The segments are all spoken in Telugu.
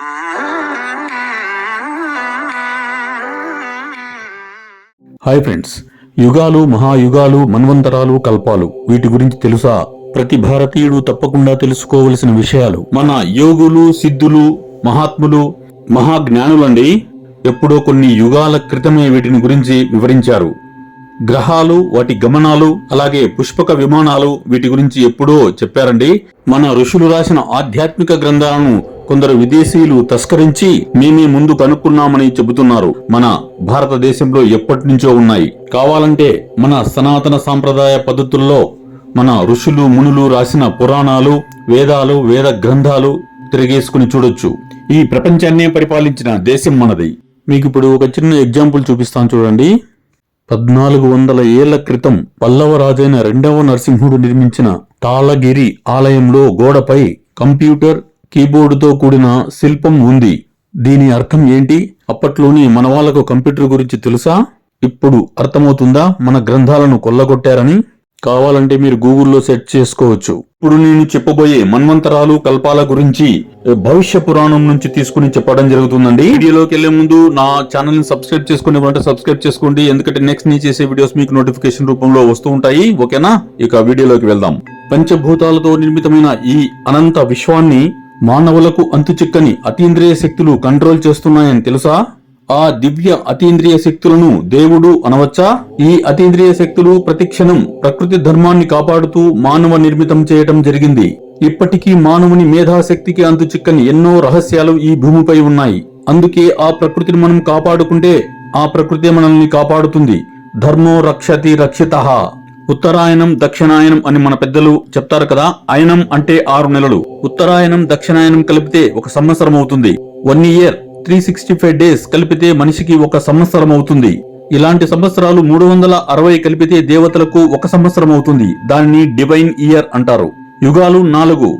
హాయ్ ఫ్రెండ్స్ యుగాలు మహాయుగాలు మన్వంతరాలు కల్పాలు వీటి గురించి తెలుసా? ప్రతి భారతీయుడు తప్పకుండా తెలుసుకోవలసిన విషయాలు. మన యోగులు సిద్ధులు మహాత్ములు మహాజ్ఞానులండి ఎప్పుడో కొన్ని యుగాల క్రితమే వీటిని గురించి వివరించారు. గ్రహాలు వాటి గమనాలు అలాగే పుష్పక విమానాలు వీటి గురించి ఎప్పుడో చెప్పారండి. మన ఋషులు రాసిన ఆధ్యాత్మిక గ్రంథాలను కొందరు విదేశీయులు తస్కరించి మేమే ముందు కనుక్కున్నామని చెబుతున్నారు. మన భారతదేశంలో ఎప్పటి నుంచో ఉన్నాయి. కావాలంటే మన సనాతన సాంప్రదాయ పద్ధతుల్లో మన ఋషులు మునులు రాసిన పురాణాలు వేదాలు వేద గ్రంథాలు తిరిగేసుకుని చూడొచ్చు. ఈ ప్రపంచాన్నే పరిపాలించిన దేశం మనది. మీకు ఇప్పుడు ఒక చిన్న ఎగ్జాంపుల్ చూపిస్తాను చూడండి. పద్నాలుగు వందల ఏళ్ళ క్రితం పల్లవ రాజైన రెండవ నరసింహుడు నిర్మించిన తాళగిరి ఆలయంలో గోడపై కంప్యూటర్ కీబోర్డుతో కూడిన శిల్పం ఉంది. దీని అర్థం ఏంటి? అప్పట్లోని మన వాళ్ళకు కంప్యూటర్ గురించి తెలుసా? ఇప్పుడు అర్థమవుతుందా? మన గ్రంథాలను కొల్లగొట్టారని? కావాలంటే మీరు గూగుల్లో సెర్చ్ చేసుకోవచ్చు. ఇప్పుడు నేను చెప్పబోయే మన్వంతరాలు కల్పాల గురించి భవిష్య పురాణం నుంచి తీసుకుని చెప్పడం జరుగుతుందండి. వీడియోలోకి వెళ్ళే ముందు నా ఛానల్ని సబ్స్క్రైబ్ చేసుకుని ఉంటే సబ్స్క్రైబ్ చేసుకోండి. ఎందుకంటే నెక్స్ట్ నేను చేసే వీడియోస్ మీకు నోటిఫికేషన్ రూపంలో వస్తూ ఉంటాయి. ఓకేనా? ఇక వీడియోలోకి వెళ్దాం. పంచభూతాలతో నిర్మితమైన ఈ అనంత విశ్వాన్ని మానవులకు అంతుచిక్కని అతీంద్రియ శక్తులు కంట్రోల్ చేస్తున్నాయని తెలుసా? ఆ దివ్య అతీంద్రియ శక్తులను దేవుడు అనవచ్చా? ఈ అతీంద్రియ శక్తులు ప్రతిక్షణం ప్రకృతి ధర్మాన్ని కాపాడుతూ మానవ నిర్మితం చేయటం జరిగింది. ఇప్పటికీ మానవుని మేధాశక్తికి అంతు చిక్కని ఎన్నో రహస్యాలు ఈ భూమిపై ఉన్నాయి. అందుకే ఆ ప్రకృతిని మనం కాపాడుకుంటే ఆ ప్రకృతి మనల్ని కాపాడుతుంది. ధర్మో రక్షతి రక్షిత. ఉత్తరాయణం దక్షిణాయనం అని మన పెద్దలు చెప్తారు కదా అయనం అంటే ఆరు నెలలు. ఉత్తరాయణం దక్షిణాయనం కలిపితే ఒక సంవత్సరం అవుతుంది. One year three sixty five days కలిపితే మనిషికి ఒక సంవత్సరం అవుతుంది. ఇలాంటి సంవత్సరాలు మూడు వందల అరవై కలిపితే దేవతలకు ఒక సంవత్సరం అవుతుంది. దానిని డివైన్ ఇయర్ అంటారు. యుగాలు నాలుగు.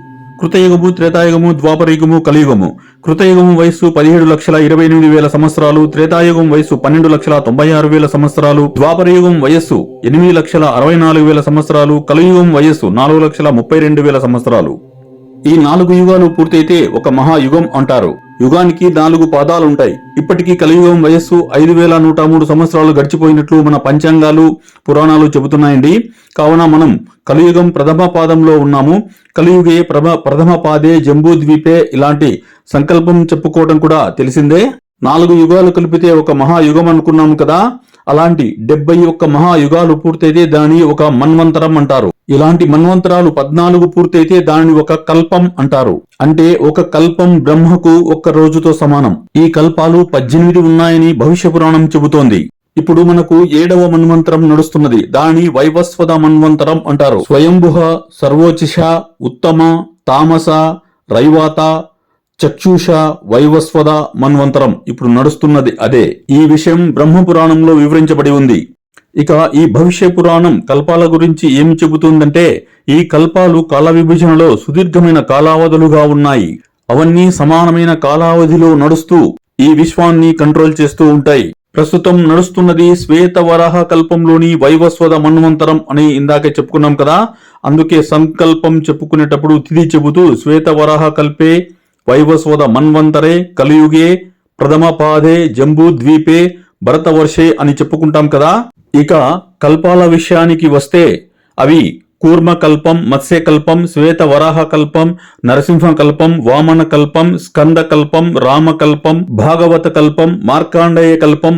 కృతయుగము త్రేతాయుగము ద్వాపరయుగము కలియుగము. కృతయుగము వయస్సు పదిహేడు లక్షల ఇరవై ఎనిమిది వేల సంవత్సరాలు త్రేతాయుగం వయస్సు పన్నెండు లక్షల తొంభై ఆరు వేల సంవత్సరాలు ద్వాపరయుగం వయస్సు ఎనిమిది లక్షల అరవై నాలుగు వేల సంవత్సరాలు కలియుగం వయస్సు నాలుగు లక్షల ముప్పై రెండు వేల సంవత్సరాలు. ఈ నాలుగు యుగాలు పూర్తయితే ఒక మహాయుగం అంటారు. యుగానికి నాలుగు పాదాలుంటాయి. ఇప్పటికీ కలియుగం వయస్సు ఐదు వేల నూట మూడు సంవత్సరాలు గడిచిపోయినట్లు మన పంచాంగాలు పురాణాలు చెబుతున్నాయండి. కావున మనం కలియుగం ప్రథమ పాదంలో ఉన్నాము. కలియుగే ప్రభ ప్రథమ పాదే జంబూద్వీపే ఇలాంటి సంకల్పం చెప్పుకోవడం కూడా తెలిసిందే. నాలుగు యుగాలు కలిపితే ఒక మహాయుగం అనుకున్నాము కదా. అలాంటి డెబ్బై ఒక్క మహాయుగాలు పూర్తయితే దాని ఒక మన్వంతరం అంటారు. ఇలాంటి మన్వంతరాలు పద్నాలుగు పూర్తయితే దానిని ఒక కల్పం అంటారు. అంటే ఒక కల్పం బ్రహ్మకు ఒక్క రోజుతో సమానం. ఈ కల్పాలు పద్దెనిమిది ఉన్నాయని భవిష్య పురాణం చెబుతోంది. ఇప్పుడు మనకు ఏడవ మన్వంతరం నడుస్తున్నది. దాని వైవస్వత మన్వంతరం అంటారు. స్వయంభుహ సర్వోచిష ఉత్తమ తామస రైవాత చక్షుష వైవస్వద మన్వంతరం ఇప్పుడు నడుస్తున్నది అదే. ఈ విషయం బ్రహ్మపురాణంలో వివరించబడి ఉంది. ఇక ఈ భవిష్య పురాణం కల్పాల గురించి ఏమి చెబుతుందంటే ఈ కల్పాలు కాల విభజనలో సుదీర్ఘమైన కాలావధులుగా ఉన్నాయి. అవన్నీ సమానమైన కాలావధిలో నడుస్తూ ఈ విశ్వాన్ని కంట్రోల్ చేస్తూ ఉంటాయి. ప్రస్తుతం నడుస్తున్నది శ్వేత వరాహ కల్పంలోని వైవస్వద మన్వంతరం అని ఇందాకే చెప్పుకున్నాం కదా. అందుకే సంకల్పం చెప్పుకునేటప్పుడు తిది చెబుతూ శ్వేత వరాహ కల్పే వైవస్వద మన్వంతరే కలియుగే ప్రథమ పాదే జంబూ ద్వీపే భరతవర్షే అని చెప్పుకుంటాం కదా. ఇక కల్పాల విషయానికి వస్తే అవి కూర్మకల్పం మత్స్యకల్పం శ్వేత వరాహకల్పం నరసింహకల్పం నరసింహ వామన కల్పం రామకల్పం భాగవత కల్పం మార్కాండేయ కల్పం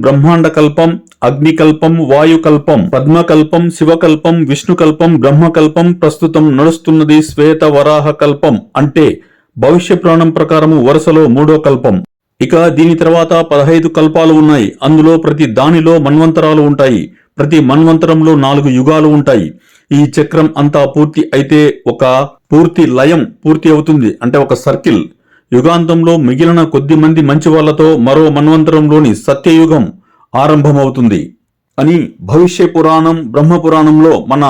బ్రహ్మాండకల్పం అగ్నికల్పం వాయుకల్పం పద్మకల్పం శివకల్పం విష్ణుకల్పం బ్రహ్మకల్పం ప్రస్తుతం నడుస్తున్నది శ్వేత వరాహ కల్పం అంటే భవిష్య పురాణం ప్రకారము వరుసలో మూడో కల్పం. ఇక దీని తర్వాత పదహైదు కల్పాలు ఉన్నాయి. అందులో ప్రతి దానిలో మన్వంతరాలు ఉంటాయి. ప్రతి మన్వంతరంలో నాలుగు యుగాలు ఉంటాయి. ఈ చక్రం అంతా పూర్తి అయితే ఒక పూర్తి లయం పూర్తి అవుతుంది. అంటే ఒక సర్కిల్. యుగాంతంలో మిగిలిన కొద్ది మంది మంచి వాళ్ళతో మరో మన్వంతరంలోని సత్యయుగం ఆరంభమవుతుంది అని భవిష్య పురాణం బ్రహ్మ పురాణంలో మన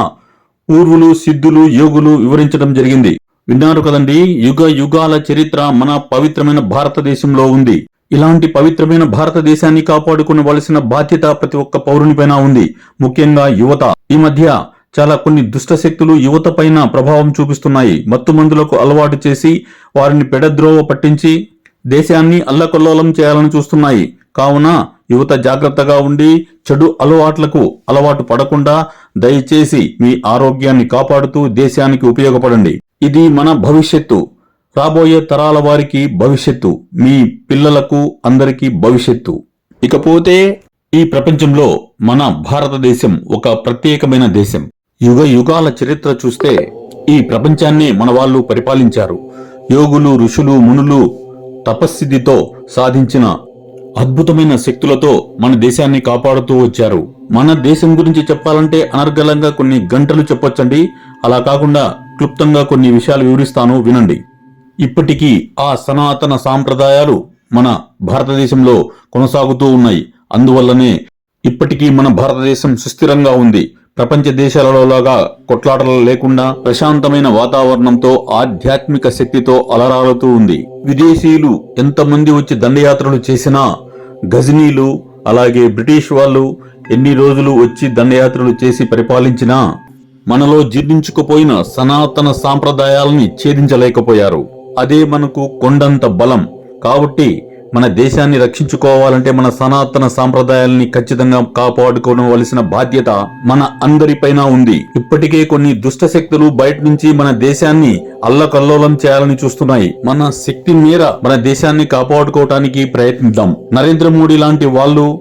పూర్వులు సిద్ధులు యోగులు వివరించడం జరిగింది. విన్నారు కదండి యుగ యుగాల చరిత్ర మన పవిత్రమైన భారతదేశంలో ఉంది. ఇలాంటి పవిత్రమైన భారతదేశాన్ని కాపాడుకునవలసిన బాధ్యత ప్రతి ఒక్క పౌరునిపైన ఉంది. ముఖ్యంగా యువత. ఈ మధ్య చాలా కొన్ని దుష్ట శక్తులు యువత పైన ప్రభావం చూపిస్తున్నాయి. మత్తు మందులకు అలవాటు చేసి వారిని పెడద్రోవ పట్టించి దేశాన్ని అల్లకల్లోలం చేయాలని చూస్తున్నాయి. కావున యువత జాగ్రత్తగా ఉండి చెడు అలవాట్లకు అలవాటు పడకుండా దయచేసి మీ ఆరోగ్యాన్ని కాపాడుతూ దేశానికి ఉపయోగపడండి. ఇది మన భవిష్యత్తు. రాబోయే తరాల వారికి భవిష్యత్తు. మీ పిల్లలకు అందరికీ భవిష్యత్తు. ఇకపోతే ఈ ప్రపంచంలో మన భారతదేశం ఒక ప్రత్యేకమైన దేశం. యుగ యుగాల చరిత్ర చూస్తే ఈ ప్రపంచాన్ని మన వాళ్ళు పరిపాలించారు. యోగులు ఋషులు మునులు తపస్సిద్ధితో సాధించిన అద్భుతమైన శక్తులతో మన దేశాన్ని కాపాడుతూ వచ్చారు. మన దేశం గురించి చెప్పాలంటే అనర్గళంగా కొన్ని గంటలు చెప్పొచ్చండి. అలా కాకుండా క్లుప్తంగా కొన్ని విషయాలు వివరిస్తాను వినండి. ఇప్పటికీ ఆ సనాతన సాంప్రదాయాలు మన భారతదేశంలో కొనసాగుతూ ఉన్నాయి. అందువల్లనే ఇప్పటికీ మన భారతదేశం సుస్థిరంగా ఉంది. ప్రపంచ దేశాలలో లాగా కొట్లాటలు లేకుండా ప్రశాంతమైన వాతావరణంతో ఆధ్యాత్మిక శక్తితో అలరాలుతూ ఉంది. విదేశీయులు ఎంతమంది వచ్చి దండయాత్రలు చేసినా గజనీలు అలాగే బ్రిటిష్ వాళ్ళు ఎన్ని రోజులు వచ్చి దండయాత్రలు చేసి పరిపాలించినా మనలో జీర్ణించుకుపోయిన సనాతన సాంప్రదాయాలని ఛేదించలేకపోయారు. అదే మనకు కొండంత బలం. కాబట్టి మన దేశాన్ని రక్షించుకోవాలంటే మన సనాతన సాంప్రదాయాల్ని ఖచ్చితంగా కాపాడుకోవలసిన బాధ్యత మన అందరిపైన ఉంది. ఇప్పటికే కొన్ని దుష్ట శక్తులు బయట నుంచి మన దేశాన్ని అల్లకల్లోలం చేయాలని చూస్తున్నాయి. మన శక్తి మేర మన దేశాన్ని కాపాడుకోవటానికి ప్రయత్నిద్దాం. నరేంద్ర మోడీ లాంటి వాళ్ళు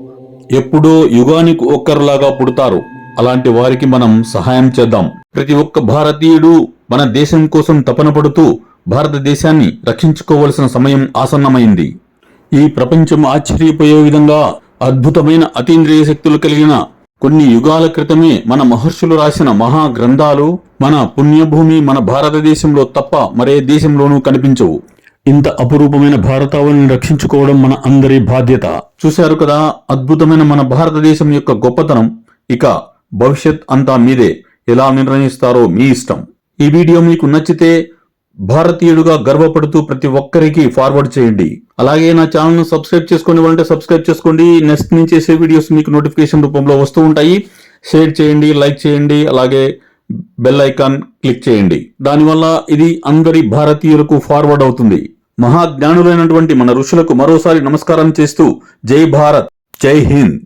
ఎప్పుడో యుగానికి ఒక్కరిలాగా పుడతారు. అలాంటి వారికి మనం సహాయం చేద్దాం. ప్రతి ఒక్క భారతీయుడు మన దేశం కోసం తపన పడుతూ భారతదేశాన్ని రక్షించుకోవలసిన సమయం ఆసన్నమైంది. ఈ ప్రపంచం ఆశ్చర్యపోయే విధంగా అద్భుతమైన అతీంద్రియ శక్తులు కలిగిన కొన్ని యుగాల క్రితమే మన మహర్షులు రాసిన మహా గ్రంథాలు మన పుణ్యభూమి మన భారతదేశంలో తప్ప మరే దేశంలోనూ కనిపించవు. ఇంత అపురూపమైన భారతావనిని రక్షించుకోవడం మన అందరి బాధ్యత. చూశారు కదా అద్భుతమైన మన భారతదేశం యొక్క గొప్పతనం. ఇక భవిష్యత్ అంతా మీదే. ఎలా నిర్ణయిస్తారో మీ ఇష్టం. ఈ వీడియో మీకు నచ్చితే భారతీయుడుగా గర్వపడుతూ ప్రతి ఒక్కరికి ఫార్వర్డ్ చేయండి. అలాగే నా ఛానల్ను సబ్స్క్రైబ్ చేసుకుని వాళ్ళంటే సబ్స్క్రైబ్ చేసుకోండి. నెక్స్ట్ నుంచి చేసే వీడియోస్ మీకు నోటిఫికేషన్ రూపంలో వస్తూ ఉంటాయి. షేర్ చేయండి లైక్ చేయండి అలాగే బెల్ ఐకాన్ క్లిక్ చేయండి. దానివల్ల ఇది అందరి భారతీయులకు ఫార్వర్డ్ అవుతుంది. మహాజ్ఞానులైనటువంటి మన ఋషులకు మరోసారి నమస్కారం చేస్తూ జై భారత్ జై హింద్.